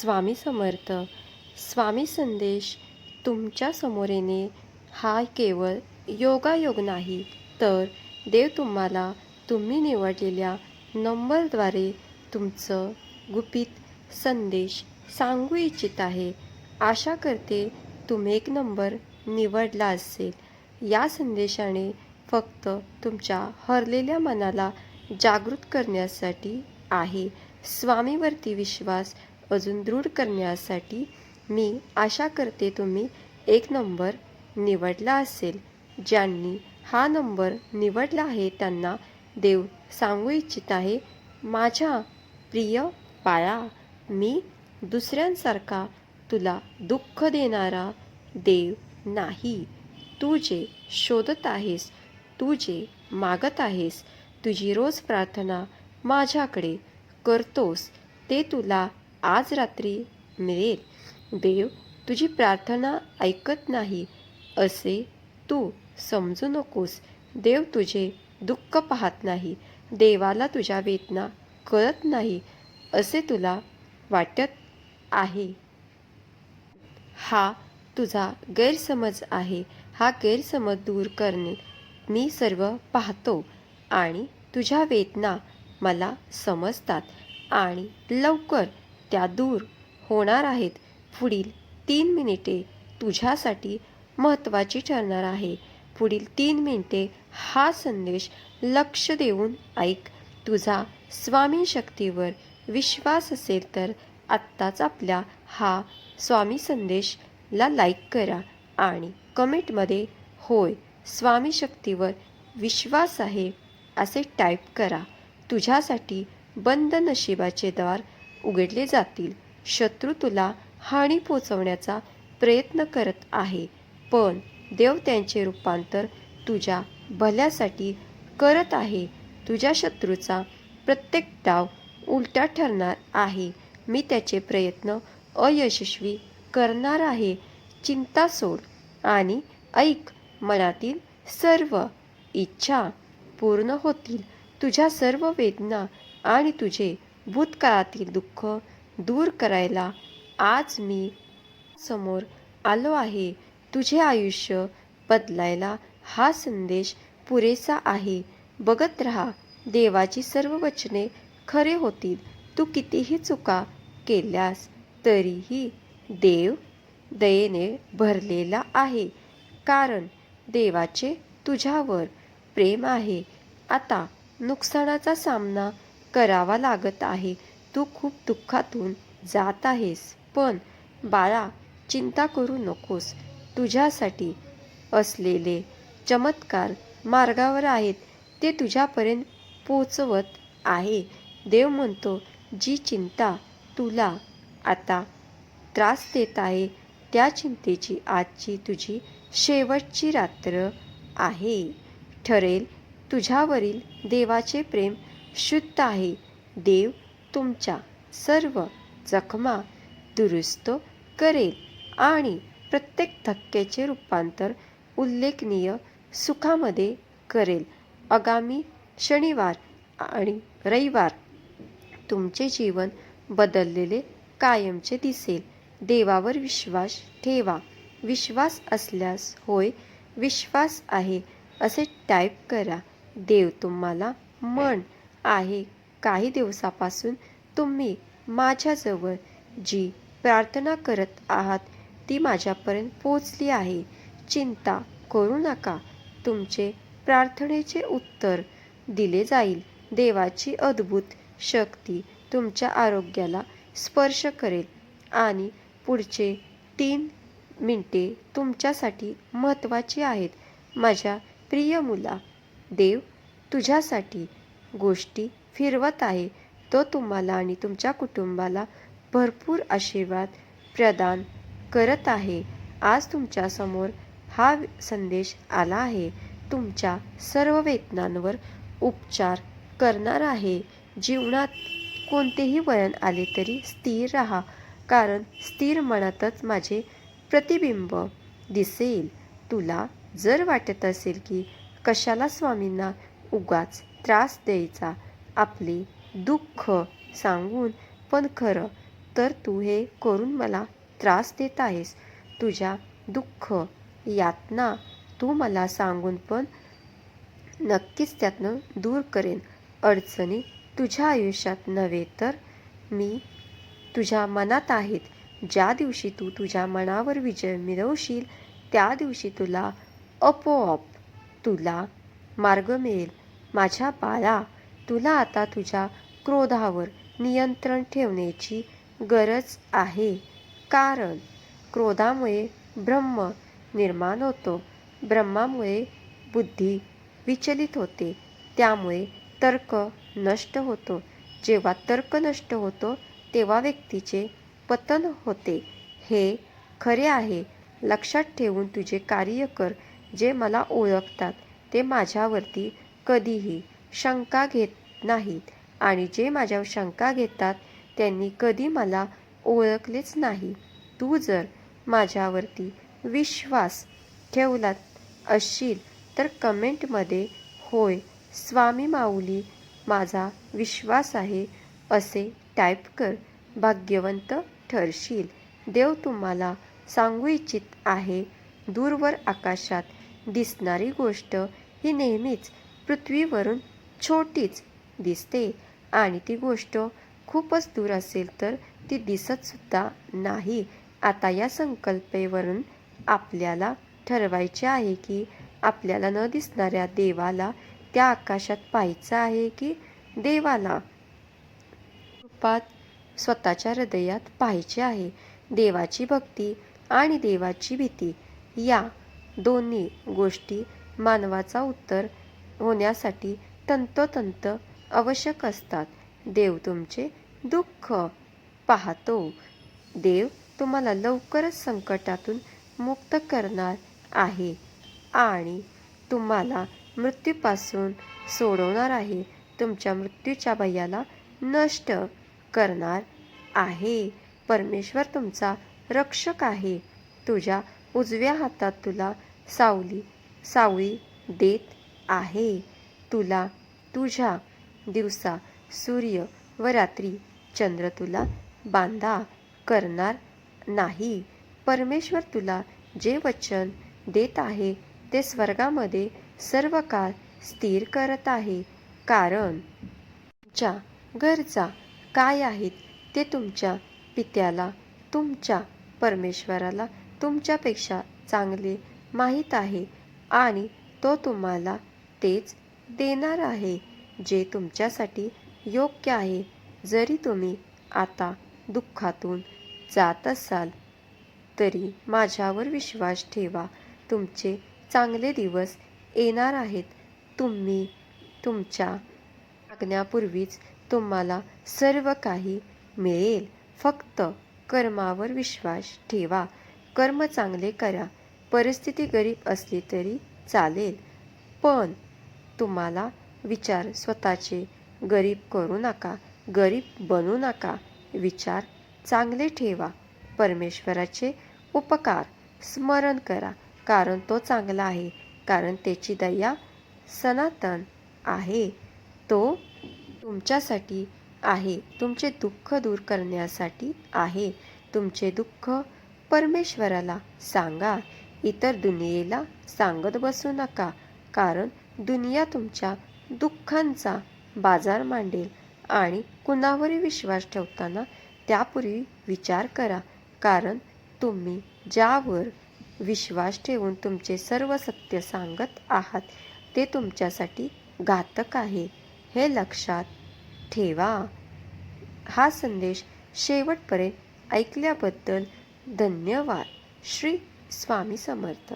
स्वामी समर्थ स्वामी संदेश तुमच्यासमोर येणे हा केवळ योगायोग नाही तर देव तुम्हाला तुम्ही निवडलेल्या नंबरद्वारे तुमचं गुपित संदेश सांगू इच्छित आहे. आशा करते तुम्ही एक नंबर निवडला असेल. या संदेशाने फक्त तुमच्या हरलेल्या मनाला जागृत करण्यासाठी आहे. स्वामीवरती विश्वास अजून दृढ करण्यासाठी मी आशा करते तुम्ही एक नंबर निवडला असेल. ज्यांनी हा नंबर निवडला आहे त्यांना देव सांगू इच्छित आहे. माझ्या प्रिय बाळा मी दुसऱ्यांसारखा तुला दुःख देणारा देव नाही. तू जे शोधत आहेस तू जे मागत आहेस तुझी रोज प्रार्थना माझ्याकडे करतोस ते तुला आज रात्री मिळेल. देव तुझी प्रार्थना ऐकत नाही असे तू समजू नकोस. देव तुझे दुःख पाहत नाही देवाला तुझ्या वेदना कळत नाही असे तुला वाटत आहे. हा तुझा गैरसमज आहे. हा गैरसमज दूर करणे मी सर्व पाहतो आणि तुझ्या वेदना मला समजतात आणि लवकर त्या दूर होणार आहेत. पुढील तीन मिनिटे तुझ्यासाठी महत्त्वाची ठरणार आहे. पुढील तीन मिनिटे हा संदेश लक्ष देऊन ऐक. तुझा स्वामी शक्तीवर विश्वास असेल तर आत्ताच आपल्या हा स्वामी संदेशला लाईक करा आणि कमेंटमध्ये होय स्वामी शक्तीवर विश्वास आहे असे टाईप करा. तुझ्यासाठी बंद नशिबाचे द्वार उघडले जातील. शत्रू तुला हानी पोचवण्याचा प्रयत्न करत आहे. पण देव त्यांचे रूपांतर तुझ्या भल्यासाठी करत आहे. तुझ्या शत्रूचा प्रत्येक डाव उलटा ठरणार आहे. मी त्याचे प्रयत्न अयशस्वी करणार आहे. चिंता सोड आणि ऐक मनातील सर्व इच्छा पूर्ण होतील. तुझ्या सर्व वेदना आणि तुझे भूतकाळातील दुःख दूर करायला आज मी समोर आलो आहे. तुझे आयुष्य बदलायला हा संदेश पुरेसा आहे. बघत राहा देवाची सर्व वचने खरे होतील. तू कितीही चुका केल्यास तरीही देव दयेने भरलेला आहे. कारण देवाचे तुझ्यावर प्रेम आहे. आता नुकसानाचा सामना करावा लागत आहे. तू खूप दुःखातून जात आहेस. पण बाळा चिंता करू नकोस. तुझ्यासाठी असलेले चमत्कार मार्गावर आहेत. ते तुझ्यापर्यंत पोचवत आहे. देव म्हणतो जी चिंता तुला आता त्रास देत आहे त्या चिंतेची आजची तुझी शेवटची रात्र आहे. ठरेल तुझ्यावरील देवाचे प्रेम शुद्ध आहे. देव तुमच्या सर्व जखमा दुरुस्त करेल आणि प्रत्येक धक्क्याचे रूपांतर उल्लेखनीय सुखामध्ये करेल. आगामी शनिवार आणि रविवार तुमचे जीवन बदललेले कायमचे दिसेल. देवावर विश्वास ठेवा. विश्वास असल्यास होय विश्वास आहे असे टाईप करा. देव तुम्हाला मन आहे. काही दिवसापासून तुम्ही माझ्याजवळ जी प्रार्थना करत आहात ती माझ्यापर्यंत पोचली आहे. चिंता करू नका. तुमचे प्रार्थनेचे उत्तर दिले जाईल. देवाची अद्भुत शक्ती तुमच्या आरोग्याला स्पर्श करेल. आणि पुढचे तीन मिनटे तुमच्यासाठी महत्त्वाची आहेत. माझ्या प्रिय मुला देव तुझ्यासाठी गोष्टी फिरवत आहे तो तुम्हाला आणि तुमच्या कुटुंबाला भरपूर आशीर्वाद प्रदान करत आहे. आज तुमच्यासमोर हा संदेश आला आहे. तुमच्या सर्व वेदनांवर उपचार करणार आहे. जीवनात कोणतेही वळण आले तरी स्थिर राहा कारण स्थिर मनातच माझे प्रतिबिंब दिसेल. तुला जर वाटत असेल की कशाला स्वामींना उगाच त्रास द्यायचा. आपले दुःख सांगून पण खरं तर तू हे करून मला त्रास देत आहेस. तुझ्या दुःख यातना तू मला सांगून पण नक्कीच त्यातनं दूर करेन. अडचणी तुझ्या आयुष्यात नव्हे तर मी तुझ्या मनात आहेत. ज्या दिवशी तू तुझ्या मनावर विजय मिळवशील त्या दिवशी तुला आपोआप तुला मार्ग मिळेल. माझ्या बाळा तुला आता तुझ्या क्रोधावर नियंत्रण ठेवण्याची गरज आहे. कारण क्रोधामुळे ब्रह्म निर्माण होतो. ब्रह्मामुळे बुद्धी विचलित होते. त्यामुळे तर्क नष्ट होतो. जेव्हा तर्क नष्ट होतो तेव्हा व्यक्तीचे पतन होते. हे खरे आहे. लक्षात ठेवून तुझे कार्य कर. जे मला ओळखतात ते माझ्यावरती कधीही शंका घेत नाहीत. आणि जे माझ्यावर शंका घेतात त्यांनी कधी मला ओळखलेच नाही. तू जर माझ्यावरती विश्वास ठेवलात असशील तर कमेंटमध्ये होय स्वामी माऊली माझा विश्वास आहे असे टाईप कर. भाग्यवंत ठरशील. देव तुम्हाला सांगू इच्छित आहे. दूरवर आकाशात दिसणारी गोष्ट ही नेहमीच पृथ्वीवरून छोटीच दिसते. आणि ती गोष्ट खूपच दूर असेल तर ती दिसतसुद्धा नाही. आता या संकल्पेवरून आपल्याला ठरवायचे आहे की आपल्याला न दिसणाऱ्या देवाला त्या आकाशात पाहायचं आहे की देवाला रूपात स्वतःच्या हृदयात पाहायचे आहे. देवाची भक्ती आणि देवाची भीती या दोन्ही गोष्टी मानवाचा उत्तर होण्यासाठी तंतोतंत आवश्यक असतात. देव तुमचे दुःख पाहतो. देव तुम्हाला लवकरच संकटातून मुक्त करणार आहे आणि तुम्हाला मृत्यूपासून सोडवणार आहे. तुमच्या मृत्यूच्या भयाला नष्ट करणार आहे. परमेश्वर तुमचा रक्षक आहे. तुझ्या उजव्या हातात तुला सावली सावळी देत आहे. तुला तुझ्या दिवसा सूर्य व रात्री चंद्र तुला बांधा करणार नाही. परमेश्वर तुला जे वचन देत आहे ते स्वर्गामध्ये सर्व काळ स्थिर करत आहे. कारण तुमच्या गरजा काय आहेत ते तुमच्या पित्याला तुमच्या परमेश्वराला तुमच्यापेक्षा चांगले माहीत आहे आणि तो तुम्हाला तेच देणार आहे जे तुमच्यासाठी योग्य आहे. जरी तुम्ही आता दुःखातून जात असाल तरी माझ्यावर विश्वास ठेवा. तुमचे चांगले दिवस येणार आहेत. तुम्ही तुमच्या मागण्यापूर्वीच तुम्हाला सर्व काही मिळेल. फक्त कर्मावर विश्वास ठेवा. कर्म चांगले करा. परिस्थिती गरीब असली तरी चालेल. पण तुम्हाला विचार स्वतःचे. गरीब करू नका गरीब बनू नका. विचार चांगले ठेवा. परमेश्वराचे उपकार स्मरण करा कारण तो चांगला आहे कारण त्याची दया सनातन आहे. तो तुमच्यासाठी आहे तुमचे दुःख दूर करण्यासाठी आहे. तुमचे दुःख परमेश्वराला सांगा इतर दुनियेला सांगत बसू नका कारण दुनिया तुमच्या दुःखांचा बाजार मांडेल आणि कुणावरही विश्वास ठेवताना त्यापूर्वी विचार करा. कारण तुम्ही ज्यावर विश्वास ठेवून तुमचे सर्व सत्य सांगत आहात ते तुमच्यासाठी घातक आहे. हे लक्षात ठेवा. हा संदेश शेवटपर्यंत ऐकल्याबद्दल धन्यवाद. श्री स्वामी समर्थ.